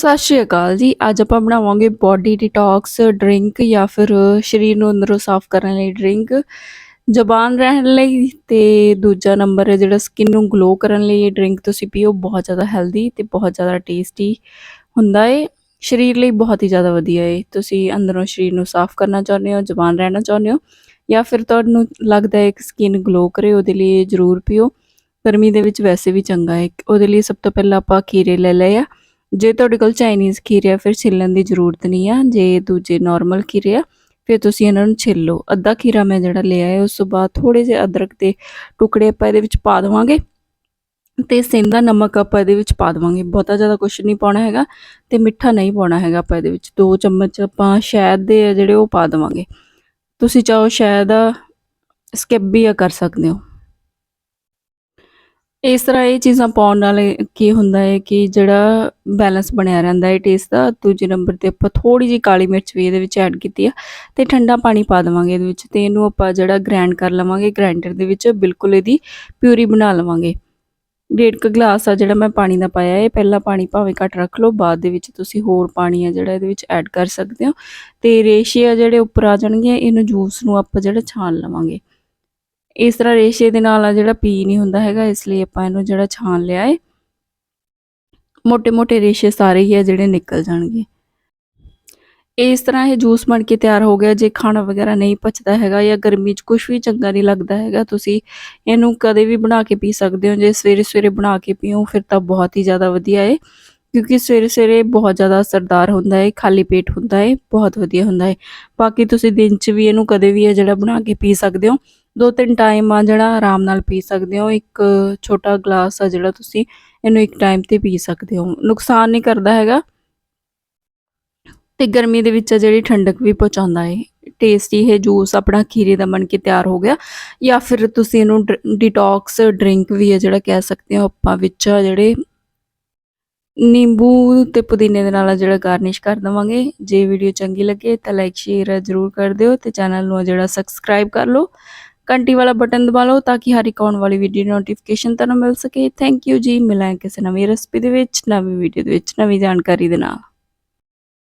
ਸਤਿ ਸ਼੍ਰੀ ਅਕਾਲ ਜੀ। ਅੱਜ ਆਪਾਂ ਬਣਾਵਾਂਗੇ ਬੋਡੀ ਡਿਟੌਕਸ ਡਰਿੰਕ ਜਾਂ ਫਿਰ ਸਰੀਰ ਨੂੰ ਅੰਦਰੋਂ ਸਾਫ਼ ਕਰਨ ਲਈ ਡਰਿੰਕ ਜ਼ਬਾਨ ਰਹਿਣ ਲਈ ਤੇ ਦੂਜਾ ਨੰਬਰ ਹੈ ਜਿਹੜਾ ਸਕਿਨ ਨੂੰ ਗਲੋ ਕਰਨ ਲਈ ਇਹ ਡਰਿੰਕ ਤੁਸੀਂ ਪੀਓ। ਬਹੁਤ ਜ਼ਿਆਦਾ ਹੈਲਦੀ ਤੇ ਬਹੁਤ ਜ਼ਿਆਦਾ ਟੇਸਟੀ ਹੁੰਦਾ ਏ। ਸਰੀਰ ਲਈ ਬਹੁਤ ਹੀ ਜ਼ਿਆਦਾ ਵਧੀਆ ਏ। ਤੁਸੀਂ ਅੰਦਰੋਂ ਸਰੀਰ ਨੂੰ ਸਾਫ਼ ਕਰਨਾ ਚਾਹੁੰਦੇ ਹੋ, ਜ਼ਬਾਨ ਰਹਿਣਾ ਚਾਹੁੰਦੇ ਹੋ ਜਾਂ ਫਿਰ ਤੁਹਾਨੂੰ ਲੱਗਦਾ ਹੈ ਕਿ ਸਕਿਨ ਗਲੋ ਕਰੇ, ਉਹਦੇ ਲਈ ਇਹ ਜ਼ਰੂਰ ਪੀਓ। ਗਰਮੀ ਦੇ ਵਿੱਚ ਵੈਸੇ ਵੀ ਚੰਗਾ ਹੈ ਉਹਦੇ ਲਈ ਸਭ ਤੋਂ ਪਹਿਲਾਂ ਆਪਾਂ ਖੀਰੇ ਲੈ ਲਏ ਆ। ਜੇ ਤੁਹਾਡੇ ਕੋਲ ਚਾਈਨੀਜ਼ ਖੀਰੇ ਆ, ਫਿਰ ਛਿੱਲਣ ਦੀ ਜ਼ਰੂਰਤ ਨਹੀਂ ਆ। ਜੇ ਦੂਜੇ ਨਾਰਮਲ ਖੀਰੇ ਆ, ਫਿਰ ਤੁਸੀਂ ਇਹਨਾਂ ਨੂੰ ਛਿੱਲ। ਲਓ ਅੱਧਾ ਖੀਰਾ ਮੈਂ ਜਿਹੜਾ ਲਿਆ ਹੈ, ਉਸ ਤੋਂ ਬਾਅਦ ਥੋੜੇ ਜਿਹੇ ਅਦਰਕ ਦੇ ਟੁਕੜੇ ਆਪਾਂ ਇਹਦੇ ਵਿੱਚ ਪਾ ਦੇਵਾਂਗੇ ਤੇ ਸਿੰਦਾ ਨਮਕ ਆਪਾਂ ਇਹਦੇ ਵਿੱਚ ਪਾ ਦੇਵਾਂਗੇ। ਬਹੁਤਾ ਜ਼ਿਆਦਾ ਕੁਝ ਨਹੀਂ ਪਾਉਣਾ ਹੈਗਾ ਤੇ ਮਿੱਠਾ ਨਹੀਂ ਪਾਉਣਾ ਹੈਗਾ ਆਪਾਂ ਇਹਦੇ ਵਿੱਚ। 2 ਚਮਚ ਆਪਾਂ ਸ਼ਹਿਦ ਦੇ ਆ ਜਿਹੜੇ ਉਹ ਪਾ ਦੇਵਾਂਗੇ। ਤੁਸੀਂ ਚਾਹੋ ਸ਼ਹਿਦ ਸਕਿਪ ਵੀ ਆ ਕਰ ਸਕਦੇ ਹੋ। ਇਸ ਤਰ੍ਹਾਂ ਇਹ ਚੀਜ਼ਾਂ ਪਾਉਣ ਨਾਲ ਕੀ ਹੁੰਦਾ ਹੈ ਕਿ ਜਿਹੜਾ ਬੈਲੈਂਸ ਬਣਿਆ ਰਹਿੰਦਾ ਹੈ ਟੇਸਟ ਦਾ, ਦੂਜੇ ਨੰਬਰ ਤੇ ਆਪਾਂ ਥੋੜੀ ਜਿਹੀ ਕਾਲੀ ਮਿਰਚ ਵੀ ਇਹਦੇ ਵਿੱਚ ਐਡ ਕੀਤੀ ਆ ਤੇ ਠੰਡਾ ਪਾਣੀ ਪਾ ਦੇਵਾਂਗੇ ਇਹਦੇ ਵਿੱਚ ਤੇ ਇਹਨੂੰ ਆਪਾਂ ਜਿਹੜਾ ਗ੍ਰਾਈਂਡ ਕਰ ਲਵਾਂਗੇ ਗ੍ਰਾਈਂਡਰ ਦੇ ਵਿੱਚ ਬਿਲਕੁਲ ਇਹਦੀ ਪਿਊਰੀ ਬਣਾ ਲਵਾਂਗੇ। ਡੇਢ ਕ ਗਲਾਸ ਆ ਜਿਹੜਾ ਮੈਂ ਪਾਣੀ ਦਾ ਪਾਇਆ, ਇਹ ਪਹਿਲਾਂ ਪਾਣੀ ਭਾਵੇਂ ਘੱਟ ਰੱਖ ਲਓ, ਬਾਅਦ ਦੇ ਵਿੱਚ ਤੁਸੀਂ ਹੋਰ ਪਾਣੀ ਆ ਜਿਹੜਾ ਇਹਦੇ ਵਿੱਚ ਐਡ ਕਰ ਸਕਦੇ ਹੋ ਤੇ ਰੇਸ਼ੇ ਆ ਜਿਹੜੇ ਉੱਪਰ ਆ ਜਾਣਗੇ ਇਹਨੂੰ ਜੂਸ ਨੂੰ ਆਪਾਂ ਜਿਹੜਾ ਛਾਣ ਲਵਾਂਗੇ। ਇਸ ਤਰ੍ਹਾਂ ਰੇਸ਼ੇ ਦੇ ਨਾਲ ਆ ਜਿਹੜਾ ਪੀ ਨਹੀਂ ਹੁੰਦਾ ਹੈਗਾ, ਇਸ ਲਈ ਆਪਾਂ ਇਹਨੂੰ ਜਿਹੜਾ ਛਾਣ ਲਿਆ ਹੈ ਮੋٹے-ਮੋٹے ਰੇਸ਼ੇ ਸਾਰੇ ਹੀ ਆ ਜਿਹੜੇ ਨਿਕਲ ਜਾਣਗੇ। ਇਸ ਤਰ੍ਹਾਂ ਇਹ ਜੂਸ ਬਣ ਕੇ ਤਿਆਰ ਹੋ ਗਿਆ, ਜੇ ਖਾਣਾ ਵਗੈਰਾ ਨਹੀਂ ਪਚਦਾ ਹੈਗਾ ਜਾਂ ਗਰਮੀ 'ਚ ਕੁਝ ਵੀ ਚੰਗਾ ਨਹੀਂ ਲੱਗਦਾ ਹੈਗਾ, ਤੁਸੀਂ ਇਹਨੂੰ ਕਦੇ ਵੀ ਬਣਾ ਕੇ ਪੀ ਸਕਦੇ ਹੋ। ਜੇ ਸਵੇਰੇ ਸਵੇਰੇ ਬਣਾ ਕੇ ਪੀਓ, ਫਿਰ ਤਾਂ ਬਹੁਤ ਹੀ ਜ਼ਿਆਦਾ ਵਧੀਆ ਏ। ਕਿਉਂਕਿ ਸਵੇਰੇ ਸਵੇਰੇ ਬਹੁਤ ਜ਼ਿਆਦਾ ਅਸਰਦਾਰ ਹੁੰਦਾ ਹੈ ਖਾਲੀ ਪੇਟ ਹੁੰਦਾ ਹੈ ਬਹੁਤ ਵਧੀਆ ਹੁੰਦਾ ਹੈ ਬਾਕੀ ਤੁਸੀਂ ਦਿਨ 'ਚ ਵੀ ਇਹਨੂੰ ਕਦੇ ਵੀ ਇਹ ਜਿਹੜਾ ਬਣਾ ਕੇ ਪੀ ਸਕਦੇ ਹੋ। ਦੋ ਤਿੰਨ ਟਾਈਮ ਆ ਜਿਹੜਾ ਆਰਾਮ ਨਾਲ ਪੀ ਸਕਦੇ ਹੋ, ਇੱਕ ਛੋਟਾ ਗਲਾਸ ਆ ਜਿਹੜਾ ਤੁਸੀਂ ਇਹਨੂੰ ਇੱਕ ਟਾਈਮ ਤੇ ਪੀ ਸਕਦੇ ਹੋ। ਨੁਕਸਾਨ ਨਹੀਂ ਕਰਦਾ ਹੈਗਾ। ਤੇ ਗਰਮੀ ਦੇ ਵਿੱਚ ਜਿਹੜੀ ਠੰਡਕ ਵੀ ਪਹੁੰਚਾਉਂਦਾ ਹੈ ਟੇਸਟੀ ਇਹ ਜੂਸ ਆਪਣਾ ਖੀਰੇ ਦਾ ਬਣ ਕੇ ਤਿਆਰ ਹੋ ਗਿਆ। ਜਾਂ ਫਿਰ ਤੁਸੀਂ ਇਹਨੂੰ ਡਿਟੌਕਸ ਡਰਿੰਕ ਵੀ ਹੈ ਜਿਹੜਾ ਕਹਿ ਸਕਦੇ ਹੋ ਆਪਾਂ ਵਿੱਚ ਜਿਹੜੇ ਨਿੰਬੂ ਤੇ ਪੁਦੀਨੇ ਦੇ ਨਾਲ ਜਿਹੜਾ ਗਾਰਨਿਸ਼ ਕਰ ਦਵਾਂਗੇ। ਜੇ ਵੀਡੀਓ ਚੰਗੀ ਲੱਗੇ ਤਾਂ ਲਾਈਕ ਸ਼ੇਅਰ ਜ਼ਰੂਰ ਕਰ ਦਿਓ ਤੇ ਚੈਨਲ ਨੂੰ ਜਿਹੜਾ ਸਬਸਕ੍ਰਾਈਬ ਕਰ ਲਓ। ਘੰਟੀ ਵਾਲਾ ਬਟਨ ਦਬਾ ਲਓ ਤਾਂ ਕਿ ਹਰ ਇੱਕ ਆਉਣ ਵਾਲੀ ਵੀਡੀਓ ਨੋਟੀਫਿਕੇਸ਼ਨ ਤੁਹਾਨੂੰ ਮਿਲ ਸਕੇ। ਥੈਂਕ ਯੂ ਜੀ। ਮਿਲਾਂਗੇ ਕਿਸੇ ਨਵੀਂ ਰੈਸਪੀ ਦੇ ਵਿੱਚ, ਨਵੀਂ ਵੀਡੀਓ ਦੇ ਵਿੱਚ, ਨਵੀਂ ਜਾਣਕਾਰੀ ਦੇ ਨਾਲ।